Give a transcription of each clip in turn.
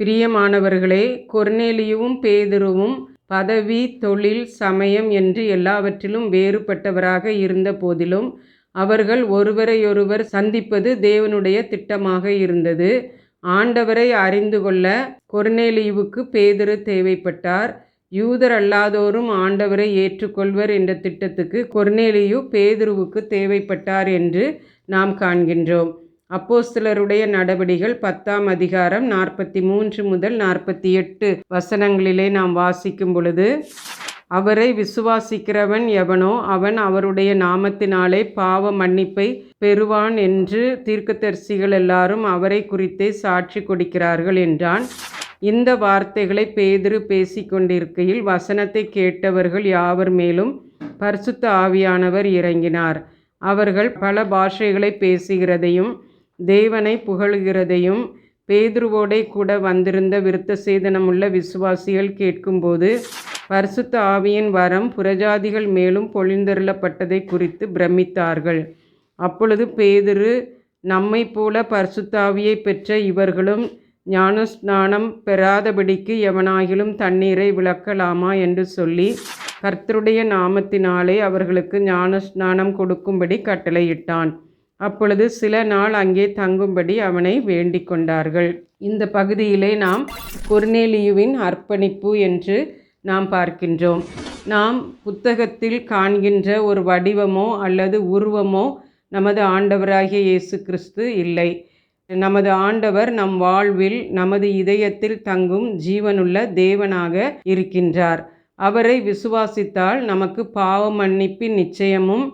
பிரியமானவர்களே கொர்நேலியுவும் பேதுருவும் பதவி தொழில் சமயம் என்று எல்லாவற்றிலும் வேறுபட்டவராக இருந்த போதிலும் அவர்கள் ஒருவரையொருவர் சந்திப்பது தேவனுடைய திட்டமாக இருந்தது. ஆண்டவரை அறிந்து கொள்ள கொர்நேலியுவுக்கு பேதுரு தேவைப்பட்டார். யூதர் அல்லாதோரும் ஆண்டவரை ஏற்றுக்கொள்வர் என்ற திட்டத்துக்கு கொர்நேலியு பேதுருவுக்கு தேவைப்பட்டார் என்று நாம் காண்கின்றோம். அப்போஸ்தலருடைய நடவடிகள் பத்தாம் அதிகாரம் நாற்பத்தி மூன்று முதல் நாற்பத்தி எட்டு வசனங்களிலே நாம் வாசிக்கும் பொழுது அவரை விசுவாசிக்கிறவன் எவனோ அவன் அவருடைய நாமத்தினாலே பாவ மன்னிப்பை பெறுவான் என்று தீர்க்கதரிசிகள் எல்லாரும் அவரை குறித்தே சாட்சி கொடுக்கிறார்கள் என்றான். இந்த வார்த்தைகளை பேதிரு பேசிக்கொண்டிருக்கையில் வசனத்தை கேட்டவர்கள் யாவர் மேலும் பரிசுத்த ஆவியானவர் இறங்கினார். அவர்கள் பல பாஷைகளை பேசுகிறதையும் தேவனை புகழுகிறதையும் பேதுருவோடே கூட வந்திருந்த விருத்த சேதனமுள்ள விசுவாசிகள் கேட்கும்போது பரிசுத்த ஆவியின் வரம் புறஜாதிகள் மேலும் பொழிந்தருளப்பட்டதை குறித்து பிரமித்தார்கள். அப்பொழுது பேதுரு நம்மை போல பரிசுத்தாவியை பெற்ற இவர்களும் ஞானஸ்நானம் பெறாதபடிக்கு எவனாகிலும் தண்ணீரை விளக்கலாமா? என்று சொல்லி கர்த்தருடைய நாமத்தினாலே அவர்களுக்கு ஞானஸ்நானம் கொடுக்கும்படி கட்டளையிட்டான். அப்பொழுது சில நாள் அங்கே தங்கும்படி அவனை வேண்டிக் கொண்டார்கள். இந்த பகுதியிலே நாம் குர்னேலியுவின் அர்ப்பணிப்பு என்று நாம் பார்க்கின்றோம். நாம் புத்தகத்தில் காண்கின்ற ஒரு வடிவமோ அல்லது உருவமோ நமது ஆண்டவராகிய இயேசு கிறிஸ்து இல்லை. நமது ஆண்டவர் நம் வாழ்வில் நமது இதயத்தில் தங்கும் ஜீவனுள்ள தேவனாக இருக்கின்றார். அவரை விசுவாசித்தால் நமக்கு பாவ மன்னிப்பின் நிச்சயமும்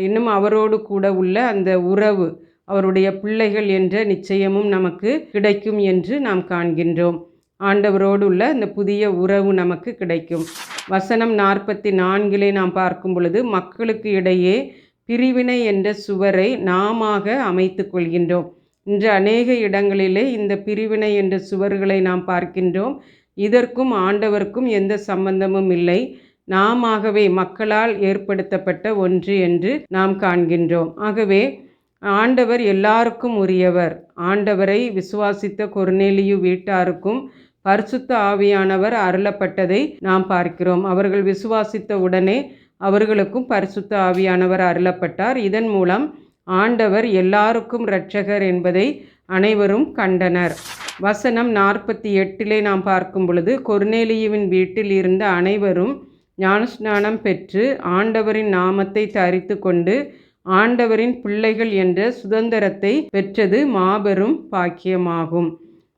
இன்னும் அவரோடு கூட உள்ள அந்த உறவு அவருடைய பிள்ளைகள் என்ற நிச்சயமும் நமக்கு கிடைக்கும் என்று நாம் காண்கின்றோம். ஆண்டவரோடு உள்ள அந்த புதிய உறவு நமக்கு கிடைக்கும். வசனம் நாற்பத்தி நான்கிலே நாம் பார்க்கும் பொழுது மக்களுக்கு இடையே பிரிவினை என்ற சுவரை நாமாக அமைத்து கொள்கின்றோம். இன்று அநேக இடங்களிலே இந்த பிரிவினை என்ற சுவர்களை நாம் பார்க்கின்றோம். இதற்கும் ஆண்டவருக்கும் எந்த சம்பந்தமும் இல்லை. நாமவே மக்களால் ஏற்படுத்தப்பட்ட ஒன்று என்று நாம் காண்கின்றோம். ஆகவே ஆண்டவர் எல்லாருக்கும் உரியவர். ஆண்டவரை விசுவாசித்த கொர்நேலியு வீட்டாருக்கும் பரிசுத்த ஆவியானவர் அருளப்பட்டதை நாம் பார்க்கிறோம். அவர்கள் விசுவாசித்த உடனே அவர்களுக்கும் பரிசுத்த ஆவியானவர் அருளப்பட்டார். இதன் மூலம் ஆண்டவர் எல்லாருக்கும் இரட்சகர் என்பதை அனைவரும் கண்டனர். வசனம் நாற்பத்தி எட்டிலே நாம் பார்க்கும் பொழுது கொர்நேலியுவின் வீட்டில் இருந்த அனைவரும் ஞானஸ்நானம் பெற்று ஆண்டவரின் நாமத்தை தரித்து கொண்டு ஆண்டவரின் பிள்ளைகள் என்ற சுதந்திரத்தை பெற்றது மாபெரும் பாக்கியமாகும்.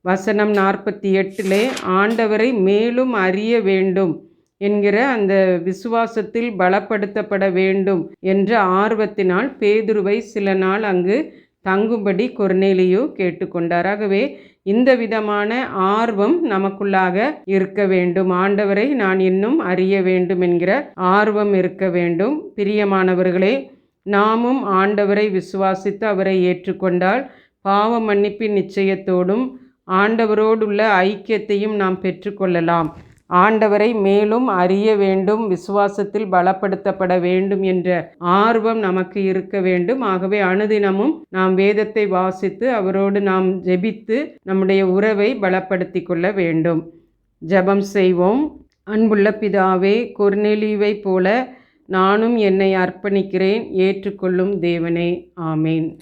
வசனம் நாற்பத்தி எட்டிலே ஆண்டவரை மேலும் அறிய வேண்டும் என்கிற அந்த விசுவாசத்தில் பலப்படுத்தப்பட வேண்டும் என்ற ஆர்வத்தினால் பேதுருவை சில நாள் அங்கு தங்கும்படி கொர்நேலியோ கேட்டுக்கொண்டார். ஆகவே இந்த விதமான ஆர்வம் நமக்குள்ளாக இருக்க வேண்டும். ஆண்டவரை நான் இன்னும் அறிய வேண்டும் என்கிற ஆர்வம் இருக்க வேண்டும். பிரியமானவர்களே நாமும் ஆண்டவரை விசுவாசித்து அவரை ஏற்றுக்கொண்டால் பாவ மன்னிப்பின் நிச்சயத்தோடும் ஆண்டவரோடுள்ள ஐக்கியத்தையும் நாம் பெற்றுக்கொள்ளலாம். ஆண்டவரை மேலும் அறிய வேண்டும் விசுவாசத்தில் பலப்படுத்தப்பட வேண்டும் என்ற ஆர்வம் நமக்கு இருக்க வேண்டும். ஆகவே அனுதினமும் நாம் வேதத்தை வாசித்து அவரோடு நாம் ஜெபித்து நம்முடைய உறவை பலப்படுத்தி கொள்ள வேண்டும். ஜெபம் செய்வோம். அன்புள்ள பிதாவே கொர்நெலிவை போல நானும் என்னை அர்ப்பணிக்கிறேன். ஏற்றுக்கொள்ளும் தேவனே. ஆமேன்.